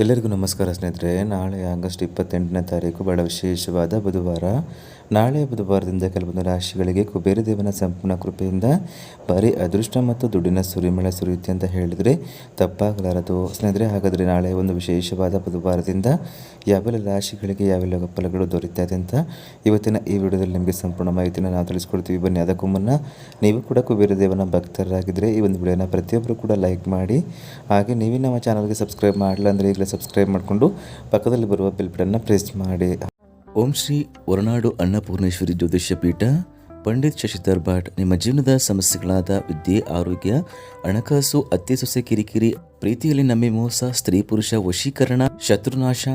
ಎಲ್ಲರಿಗೂ ನಮಸ್ಕಾರ ಸ್ನೇಹಿತರೆ. ನಾಳೆ ಆಗಸ್ಟ್ ಇಪ್ಪತ್ತೆಂಟನೇ ತಾರೀಕು ಬಹಳ ವಿಶೇಷವಾದ ಬುಧವಾರ. ನಾಳೆ ಬುಧವಾರದಿಂದ ಕೆಲವೊಂದು ರಾಶಿಗಳಿಗೆ ಕುಬೇರ ದೇವನ ಸಂಪೂರ್ಣ ಕೃಪೆಯಿಂದ ಬರೀ ಅದೃಷ್ಟ ಮತ್ತು ದುಡ್ಡಿನ ಸುರಿಮಳೆ ಸುರಿಯುತ್ತೆ ಅಂತ ಹೇಳಿದರೆ ತಪ್ಪಾಗಲಾರದು. ಸ್ನೇಹಿತರೆ, ಹಾಗಾದರೆ ನಾಳೆ ಒಂದು ವಿಶೇಷವಾದ ಬುಧವಾರದಿಂದ ಯಾವೆಲ್ಲ ರಾಶಿಗಳಿಗೆ ಯಾವೆಲ್ಲ ಫಲಗಳು ದೊರೀತಾ ಅಂತ ಇವತ್ತಿನ ಈ ವಿಡಿಯೋದಲ್ಲಿ ನಿಮಗೆ ಸಂಪೂರ್ಣ ಮಾಹಿತಿಯನ್ನು ನಾವು ತಿಳಿಸ್ಕೊಡ್ತೀವಿ. ಬನ್ನಿ, ಅದಕ್ಕೂ ಮುನ್ನ ನೀವು ಕೂಡ ಕುಬೇರ ದೇವನ ಭಕ್ತರಾಗಿದ್ದರೆ ಈ ಒಂದು ವಿಡಿಯೋನ ಪ್ರತಿಯೊಬ್ಬರು ಕೂಡ ಲೈಕ್ ಮಾಡಿ, ಹಾಗೆ ನೀವೇ ನಮ್ಮ ಚಾನಲ್ಗೆ ಸಬ್ಸ್ಕ್ರೈಬ್ ಮಾಡಲ್ಲ ಅಂದರೆ ಈಗಲೇ ಸಬ್ಸ್ಕ್ರೈಬ್ ಮಾಡಿಕೊಂಡು ಪಕ್ಕದಲ್ಲಿ ಬರುವ ಬೆಲ್ ಬಟನ್ನ ಪ್ರೆಸ್ ಮಾಡಿ. ಓಂ ಶ್ರೀ ಹೊರನಾಡು ಅನ್ನಪೂರ್ಣೇಶ್ವರಿ ಜ್ಯೋತಿಷ್ಯ ಪೀಠ, ಪಂಡಿತ್ ಶಶಿಧರ್ ಭಾಟ್ ನಿಮ್ಮ ಜೀವನದ ಸಮಸ್ಯೆಗಳಾದ ವಿದ್ಯೆ, ಆರೋಗ್ಯ, ಹಣಕಾಸು ಅತ್ತೆ ಸೊಸೆ ಕಿರಿಕಿರಿ, ಪ್ರೀತಿಯಲ್ಲಿ ನಮ್ಮೆ ಮೋಸ, ಸ್ತ್ರೀ ಪುರುಷ ವಶೀಕರಣ, ಶತ್ರುನಾಶ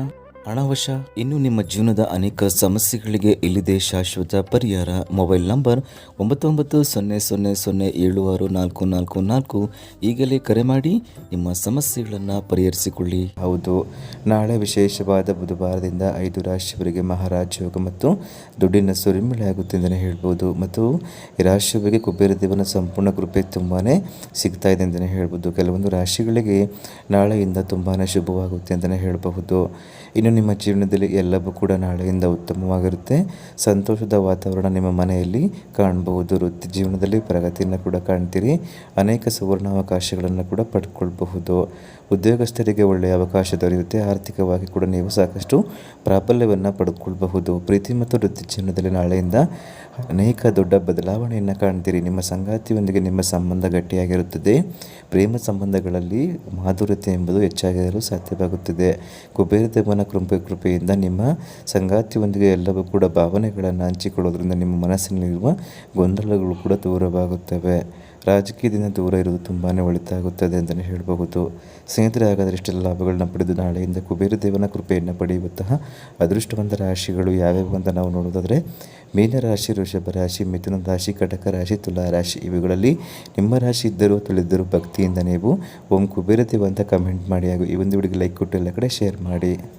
ಹಣವಶ ಇನ್ನು ನಿಮ್ಮ ಜೀವನದ ಅನೇಕ ಸಮಸ್ಯೆಗಳಿಗೆ ಇಲ್ಲಿದೆ ಶಾಶ್ವತ ಪರಿಹಾರ. ಮೊಬೈಲ್ ನಂಬರ್ ಒಂಬತ್ತು ಒಂಬತ್ತು ಸೊನ್ನೆ ಸೊನ್ನೆ ಸೊನ್ನೆ ಏಳು ಆರು ನಾಲ್ಕು ನಾಲ್ಕು ನಾಲ್ಕು. ಈಗಲೇ ಕರೆ ಮಾಡಿ ನಿಮ್ಮ ಸಮಸ್ಯೆಗಳನ್ನು ಪರಿಹರಿಸಿಕೊಳ್ಳಿ. ಹೌದು. ನಾಳೆ ವಿಶೇಷವಾದ ಬುಧವಾರದಿಂದ ಐದು ರಾಶಿಯವರಿಗೆ ಮಹಾರಾಜ ಯೋಗ ಮತ್ತು ದುಡ್ಡಿನ ಸುರಿಮಳೆ ಆಗುತ್ತೆ ಅಂತಲೇ ಹೇಳ್ಬೋದು. ಮತ್ತು ಈ ರಾಶಿಯವರಿಗೆ ಕುಬೇರ ದೇವನ ಸಂಪೂರ್ಣ ಕೃಪೆ ತುಂಬಾ ಸಿಗ್ತಾ ಇದೆ ಅಂತಲೇ ಹೇಳ್ಬೋದು. ಕೆಲವೊಂದು ರಾಶಿಗಳಿಗೆ ನಾಳೆಯಿಂದ ತುಂಬಾ ಶುಭವಾಗುತ್ತೆ ಅಂತಲೇ ಹೇಳಬಹುದು. ಇನ್ನು ನಿಮ್ಮ ಜೀವನದಲ್ಲಿ ಎಲ್ಲವೂ ಕೂಡ ನಾಳೆಯಿಂದ ಉತ್ತಮವಾಗಿರುತ್ತೆ. ಸಂತೋಷದ ವಾತಾವರಣ ನಿಮ್ಮ ಮನೆಯಲ್ಲಿ ಕಾಣಬಹುದು. ವೃತ್ತಿ ಜೀವನದಲ್ಲಿ ಪ್ರಗತಿಯನ್ನು ಕೂಡ ಕಾಣ್ತೀರಿ. ಅನೇಕ ಸುವರ್ಣಾವಕಾಶಗಳನ್ನು ಕೂಡ ಪಡ್ಕೊಳ್ಬಹುದು. ಉದ್ಯೋಗಸ್ಥರಿಗೆ ಒಳ್ಳೆಯ ಅವಕಾಶ ದೊರೆಯುತ್ತೆ. ಆರ್ಥಿಕವಾಗಿ ಕೂಡ ನೀವು ಸಾಕಷ್ಟು ಪ್ರಾಬಲ್ಯವನ್ನು ಪಡೆದುಕೊಳ್ಳಬಹುದು ಪ್ರೀತಿ ಮತ್ತು ವೃತ್ತಿ ಜೀವನದಲ್ಲಿ ನಾಳೆಯಿಂದ ಅನೇಕ ದೊಡ್ಡ ಬದಲಾವಣೆಯನ್ನು ಕಾಣ್ತೀರಿ. ನಿಮ್ಮ ಸಂಗಾತಿಯೊಂದಿಗೆ ನಿಮ್ಮ ಸಂಬಂಧ ಗಟ್ಟಿಯಾಗಿರುತ್ತದೆ. ಪ್ರೇಮ ಸಂಬಂಧಗಳಲ್ಲಿ ಮಾಧುರ್ಯತೆ ಎಂಬುದು ಹೆಚ್ಚಾಗಿರಲು ಸಾಧ್ಯವಾಗುತ್ತದೆ. ಕುಬೇರ ದೇವನ ಕೃಪೆ, ಕೃಪೆಯಿಂದ ನಿಮ್ಮ ಸಂಗಾತಿಯೊಂದಿಗೆ ಎಲ್ಲವೂ ಕೂಡ ಭಾವನೆಗಳನ್ನು ಹಂಚಿಕೊಳ್ಳೋದ್ರಿಂದ ನಿಮ್ಮ ಮನಸ್ಸಿನಲ್ಲಿರುವ ಗೊಂದಲಗಳು ಕೂಡ ದೂರವಾಗುತ್ತವೆ. ರಾಜಕೀಯದಿಂದ ದೂರ ಇರುವುದು ತುಂಬಾ ಒಳಿತಾಗುತ್ತದೆ ಅಂತಲೇ ಹೇಳಬಹುದು. ಸ್ನೇಹಿತರೆ, ಹಾಗಾದರೆ ಇಷ್ಟೆಲ್ಲ ಲಾಭಗಳನ್ನ ಪಡೆದು ನಾಳೆಯಿಂದ ಕುಬೇರ ದೇವನ ಕೃಪೆಯನ್ನು ಪಡೆಯುವಂತಹ ಅದೃಷ್ಟವಂತ ರಾಶಿಗಳು ಯಾವ್ಯಾವು ಅಂತ ನಾವು ನೋಡೋದಾದರೆ ಮೀನರಾಶಿ ವೃಷಭ ರಾಶಿ, ಮಿಥುನ ರಾಶಿ, ಕಟಕ ರಾಶಿ, ತುಲಾ ರಾಶಿ ಇವುಗಳಲ್ಲಿ ನಿಮ್ಮ ರಾಶಿ ಇದ್ದರೂ ತಿಳಿದ್ದರೂ ಭಕ್ತಿಯಿಂದ ನೀವು ಓಂ ಕುಬೇರ ದೇವ ಅಂತ ಕಮೆಂಟ್ ಮಾಡಿ ಹಾಗೂ ಈ ಒಂದು ವಿಡಿಯೋಗೆ ಲೈಕ್ ಕೊಟ್ಟು ಎಲ್ಲ ಕಡೆ ಶೇರ್ ಮಾಡಿ.